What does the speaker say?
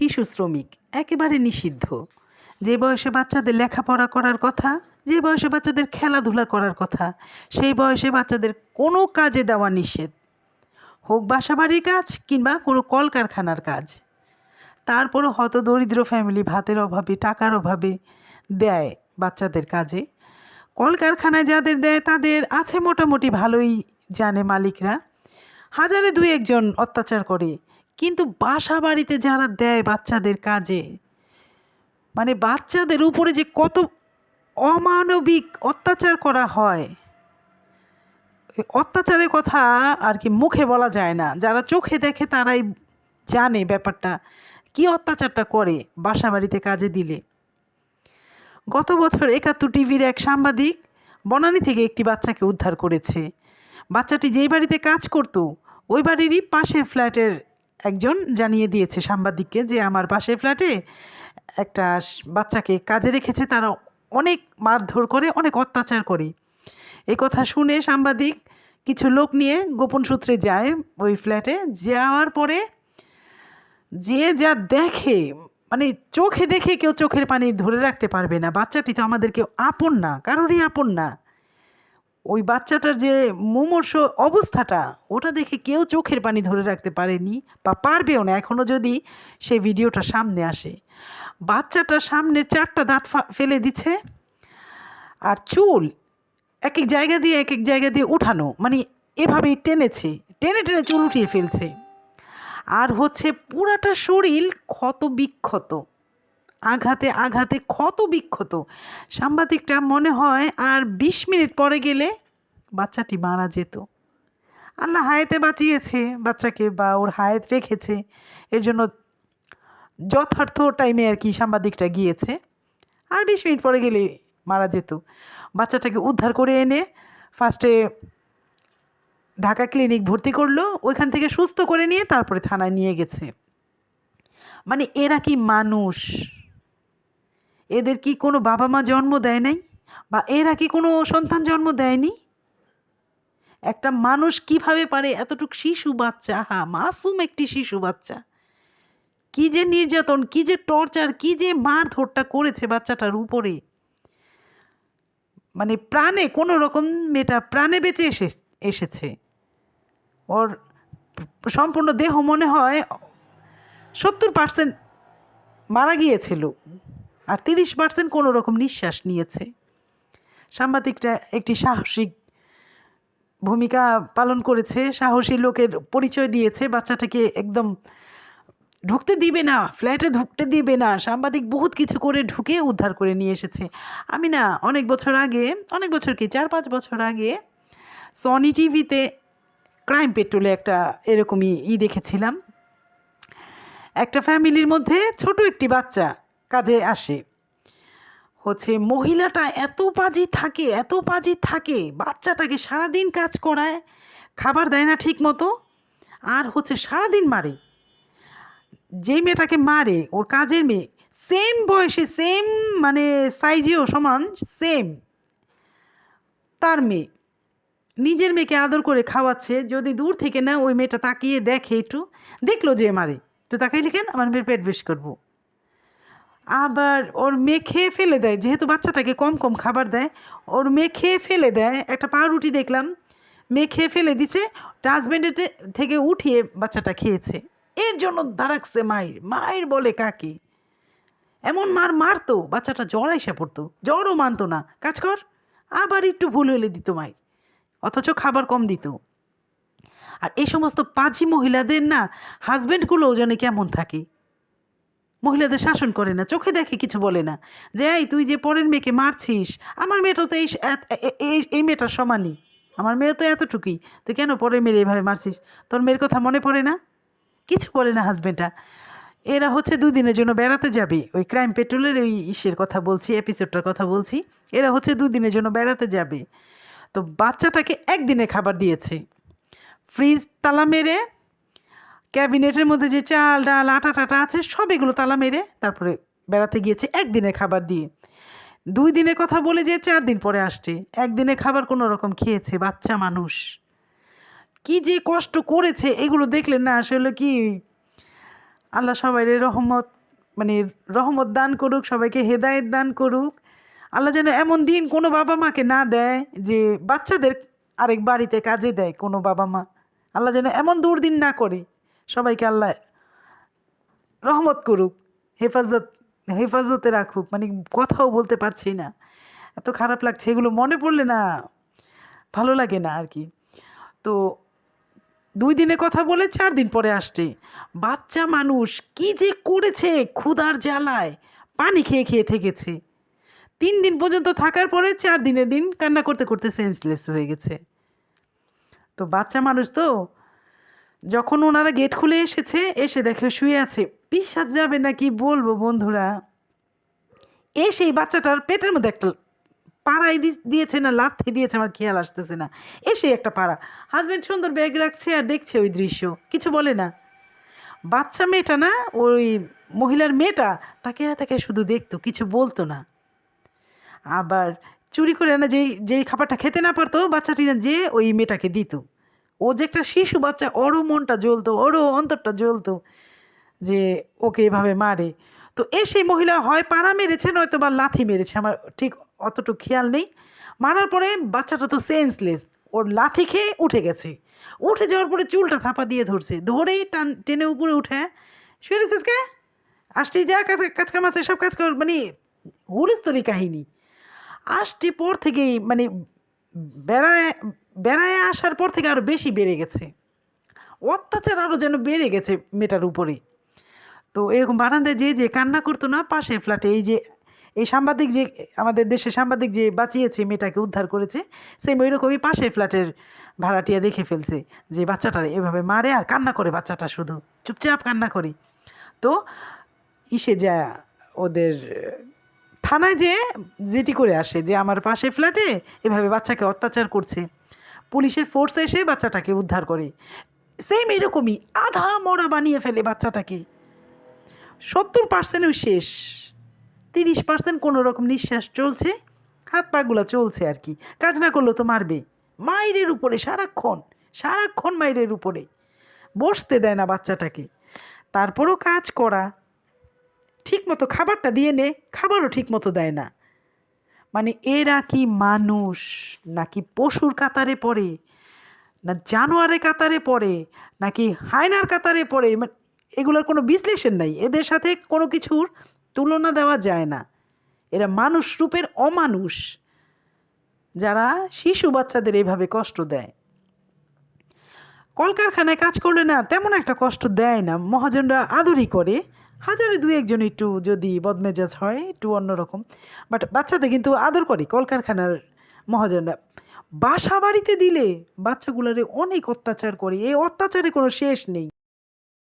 শিশু শ্রমিক, একেবারে নিষিদ্ধ। যে বয়সে বাচ্চাদের লেখাপড়া করার কথা, যে বয়সে বাচ্চাদের খেলাধুলা করার কথা, সেই বয়সে বাচ্চাদের কোনো কাজে দেওয়া নিষেধ। হোক বাসাবাড়ির কাজ কিংবা কোনো কলকারখানার কাজ। তারপরও হত দরিদ্র ফ্যামিলি ভাতের অভাবে, টাকার অভাবে দেয় বাচ্চাদের কাজে। কলকারখানায় যাদের দেয়, তাদের আছে মোটামুটি ভালোই জানে মালিকরা। হাজারে দুই একজন অত্যাচার করে। কিন্তু বাসা বাড়িতে যারা দেয় বাচ্চাদের কাজে মানে বাচ্চাদের উপরে যে কত অমানবিক অত্যাচার করা হয় অত্যাচারের কথা আর কি মুখে বলা যায় না। যারা চোখে দেখে তারাই জানে ব্যাপারটা, কি অত্যাচারটা করে বাসা বাড়িতে কাজে দিলে। গত বছর একাত্তর টিভির এক সাংবাদিক বনানী থেকে একটি বাচ্চাকে উদ্ধার করেছে। বাচ্চাটি যেই বাড়িতে কাজ করত, ওই বাড়িরই পাশের ফ্ল্যাটের একজন জানিয়ে দিয়েছে সাংবাদিককে যে আমার পাশের ফ্ল্যাটে একটা বাচ্চাকে কাজে রেখেছে। তারা অনেক মারধর করে, অনেক অত্যাচার করে। এই কথা শুনে সাংবাদিক কিছু লোক নিয়ে গোপন সূত্রে যায় ওই ফ্ল্যাটে। যাওয়ার পরে যে যা দেখে মানে চোখে দেখে কেউ চোখের পানি ধরে রাখতে পারবে না। বাচ্চাটি তো আমাদের কেউ আপন না, কারোরই আপন না। ওই বাচ্চাটার যে মুমূর্ষ অবস্থাটা, ওটা দেখে কেউ চোখের পানি ধরে রাখতে পারেনি বা পারবেও না এখনও যদি সেই ভিডিওটা সামনে আসে। বাচ্চাটার সামনে চারটা দাঁত ফেলে দিচ্ছে আর চুল এক এক জায়গা দিয়ে এক এক জায়গা দিয়ে উঠানো মানে এভাবেই টেনেছে, টেনে টেনে চুল উঠিয়ে ফেলছে। আর হচ্ছে পুরাটা শরীর ক্ষত বিক্ষত আঘাতে আঘাতে ক্ষত বিক্ষত। সাংবাদিকটা মনে হয় আর বিশ মিনিট পরে গেলে বাচ্চাটি মারা যেত। আল্লাহ হায়াতে বাঁচিয়েছে বাচ্চাকে বা ওর হায়াত রেখেছে। এর জন্য যথার্থ টাইমে আর কি সাংবাদিকটা গিয়েছে। আর বিশ মিনিট পরে গেলে মারা যেত। বাচ্চাটাকে উদ্ধার করে এনে ফার্স্টে ঢাকা ক্লিনিক ভর্তি করল, ওইখান থেকে সুস্থ করে নিয়ে তারপরে থানায় নিয়ে গেছে। মানে এরা কি মানুষ? এদের কি কোনো বাবা মা জন্ম দেয় নাই? বা এরা কি কোনো সন্তান জন্ম দেয়নি? একটা মানুষ কীভাবে পারে এতটুক শিশু বাচ্চা? হা, মাসুম একটি শিশু বাচ্চা। কি যে নির্যাতন, কি যে টর্চার, কি যে মারধরটা করেছে বাচ্চাটার উপরে। মানে প্রাণে কোনো রকম মেয়েটা প্রাণে বেঁচে এসে, এসেছে। ওর সম্পূর্ণ দেহ মনে হয় সত্তর পার্সেন্ট মারা গিয়েছিল। আর তিরিশ পার্সেন্ট কোনো রকম নিঃশ্বাস নিয়েছে। সাংবাদিকটা একটি সাহসিক ভূমিকা পালন করেছে, সাহসী লোকের পরিচয় দিয়েছে, বাচ্চাটাকে একদম ঢুকতে দিবে না, ফ্ল্যাটে ঢুকতে দিবে না, সাংবাদিক বহুত কিছু করে ঢুকে উদ্ধার করে নিয়ে এসেছে। আমি না, অনেক বছর আগে, অনেক বছর কি চার পাঁচ বছর আগে সনি টিভিতে ক্রাইম পেট্রোলে একটা এরকমই ই দেখেছিলাম। একটা ফ্যামিলির মধ্যে ছোট একটি বাচ্চা কাজে আসে। হচ্ছে মহিলাটা এত পাজি থাকে, এত পাজি থাকে, বাচ্চাটাকে সারাদিন কাজ করায়, খাবার দেয় না ঠিক মতো আর হচ্ছে সারাদিন মারে। যেই মেয়েটাকে মারে, ওর কাজের মেয়ে সেম বয়সে সেম মানে সাইজেও সমান সেম তার মেয়ে, নিজের মেয়েকে আদর করে খাওয়াচ্ছে, যদি দূর থেকে না ওই মেয়েটা তাকিয়ে দেখে একটু, দেখল যে মারে। তো তাকাইলে কেন? আমার মেয়ের পেট বেশ করব। আবার ওর মেয়ে খেয়ে ফেলে দেয়, যেহেতু বাচ্চাটাকে কম কম খাবার দেয়, ওর মেয়ে খেয়ে ফেলে দেয়, একটা পাউরুটি দেখলাম, মেয়ে খেয়ে ফেলে দিছে ডাস্টবিনের থেকে উঠিয়ে বাচ্চাটা খেয়েছে। এর জন্য দাঁড়াচ্ছে মায়ের মায়ের বলে কাকে? এমন মার মারতো, বাচ্চাটা জ্বর আইসা পড়তো, জ্বরও মানতো না, কাজ কর, আবার একটু ভুল হলে দিত মায়ের, অথচ খাবার কম দিত। আর এই সমস্ত পাজি মহিলাদের না হাজব্যান্ডগুলোও জানে কেমন থাকে। মহিলাদের শাসন করে না, চোখে দেখে কিছু বলে না। যে, এই, তুই যে পরের মেয়েকে মারছিস, আমার মেয়েটা তো এই এই মেয়েটার সমানই। আমার মেয়ে তো এতটুকুই। তুই কেন পরের মেয়ে এইভাবে মারছিস? তোর মেয়ের কথা মনে পড়ে না? কিছু বলে না হাজব্যান্ডটা এরা হচ্ছে দুই দিনের জন্য বেড়াতে যাবে। ওই ক্রাইম পেট্রোলের ওই ইসের কথা বলছি, এপিসোডটার কথা বলছি। এরা হচ্ছে দুই দিনের জন্য বেড়াতে যাবে। তো বাচ্চাটাকে একদিনে খাবার দিয়েছে। ফ্রিজ তালা মেরে ক্যাবিনেটের মধ্যে যে চাল, ডাল, আটা টাটা আছে, সব এগুলো তালা মেরে তারপরে বেড়াতে গিয়েছে একদিনে খাবার দিয়ে। দুই দিনের কথা বলে যে চার দিন পরে আসছে। একদিনে খাবার কোনো রকম খেয়েছে, বাচ্চা মানুষ। কি যে কষ্ট করেছে, এগুলো দেখলেন না আসলে কি? আল্লাহ সবাইরে রহমত মানে রহমত দান করুক, সবাইকে হেদায়েত দান করুক। আল্লাহ যেন এমন দিন কোনো বাবা মাকে না দেয় যে বাচ্চাদের আরেক বাড়িতে কাজে দেয় কোনো বাবা মা। আল্লাহ যেন এমন দুর্দিন না করে। সবাইকে আল্লাহ রহমত করুক, হেফাজত, হেফাজতে রাখুক। মানে কথাও বলতে পারছি না। এত খারাপ লাগছে, এগুলো মনে পড়লে না ভালো লাগে না আর কি। তো দুই দিনে কথা বলে চার দিন পরে আসছে। বাচ্চা মানুষ কি যে করেছে ক্ষুধার জ্বালায়, পানি খেয়ে খেয়ে থেকেছে। তিন দিন পর্যন্ত থাকার পরে চার দিনের দিন কান্না করতে করতে সেন্সলেস হয়ে গেছে। তো বাচ্চা মানুষ তো যখন ওনারা গেট খুলে এসেছে, এসে দেখে শুয়ে আছে। বিশ্বাস যাবে না কি বলব বন্ধুরা? এসে এই বাচ্চাটার পেটের মধ্যে একটা পাড়াই দিয়েছে না, লাথি দিয়েছে, আমার খেয়াল আসতেছে না। এসে একটা পাড়া। হাজব্যান্ড সুন্দর ব্যাগ রাখছে আর দেখছে ওই দৃশ্য। কিছু বলে না। বাচ্চা মেয়েটা না, ওই মহিলার মেয়েটা, তাকে তাকে শুধু দেখতো, কিছু বলতো না। আবার চুরি করে না যেই যেই খাবারটা খেতে না পারতো, বাচ্চাটি না যে ওই মেয়েটাকে দিত। ও যে একটা শিশু বাচ্চা, ওরও মনটা জ্বলতো, ওরও অন্তরটা জ্বলতো যে ওকে এভাবে মারে। তো এ সেই মহিলা হয় পাড়া মেরেছে, নয়তো বা লাথি মেরেছে, আমার ঠিক অতটুকু খেয়াল নেই। মারার পরে বাচ্চাটা তো সেন্সলেস ওর লাথি খেয়ে উঠে গেছে। উঠে যাওয়ার পরে চুলটা থাপা দিয়ে ধরছে, ধরেই টান, টেনে উপরে উঠে, শুয়ে রেছিস কে? আসছি, যা, কাজ কাজ কাম আছে, সব কাজ কর। মানে হুলস্থলি কাহিনী। আসটি পর থেকেই মানে বেড়ায় বেড়ায় আসার পর থেকে আরও বেশি বেড়ে গেছে। অত্যাচার আরও যেন বেড়ে গেছে মেয়েটার উপরে। তো এরকম বারান্দায় যে যে কান্না করতো না পাশে ফ্ল্যাটে এই যে, এই সাংবাদিক যে, আমাদের দেশে সাংবাদিক যে বাঁচিয়েছে, মেয়েটাকে উদ্ধার করেছে সেম ওই রকমই পাশের ফ্ল্যাটের ভাড়াটিয়া দেখে ফেলছে যে বাচ্চাটার এভাবে মারে আর কান্না করে বাচ্চাটা শুধু। চুপচাপ কান্না করে। তো ইসে যা ওদের থানায় যে জিটি করে আসে যে আমার পাশে ফ্ল্যাটে এভাবে বাচ্চাকে অত্যাচার করছে। পুলিশের ফোর্স এসে বাচ্চাটাকে উদ্ধার করে। সেম এরকমই আধা মরা বানিয়ে ফেলে বাচ্চাটাকে। সত্তর পার্সেন্টও শেষ। তিরিশ পার্সেন্ট কোনো রকম নিঃশ্বাস চলছে, হাত পাগুলো চলছে আর কি। কাজ না করলেও তো মারবে। মায়ের উপরে সারাক্ষণ সারাক্ষণ মায়ের উপরে। বসতে দেয় না বাচ্চাটাকে। তারপরও কাজ করা। ঠিক মতো খাবারটা দিয়ে নে, খাবারও ঠিক মতো দেয় না। মানে এরা কি মানুষ? নাকি পশুর কাতারে পড়ে? না জানোয়ারের কাতারে পড়ে? নাকি হায়নার কাতারে পড়ে? মানে এগুলোর কোনো বিশ্লেষণ নাই। এদের সাথে কোনো কিছুর তুলনা দেওয়া যায় না। এরা মানুষ রূপের অমানুষ, যারা শিশু বাচ্চাদের এভাবে কষ্ট দেয়। কলকারখানায় কাজ করলে না তেমন একটা কষ্ট দেয় না। মহাজনরা আদরই করে। হাজারে দুই একজন একটু যদি বদমেজাজ হয়, একটু অন্যরকম। বাট বাচ্চাদের কিন্তু আদর করে কলকারখানার মহাজনরা। বাসা বাড়িতে দিলে বাচ্চাগুলারে অনেক অত্যাচার করে। এই অত্যাচারে কোনো শেষ নেই।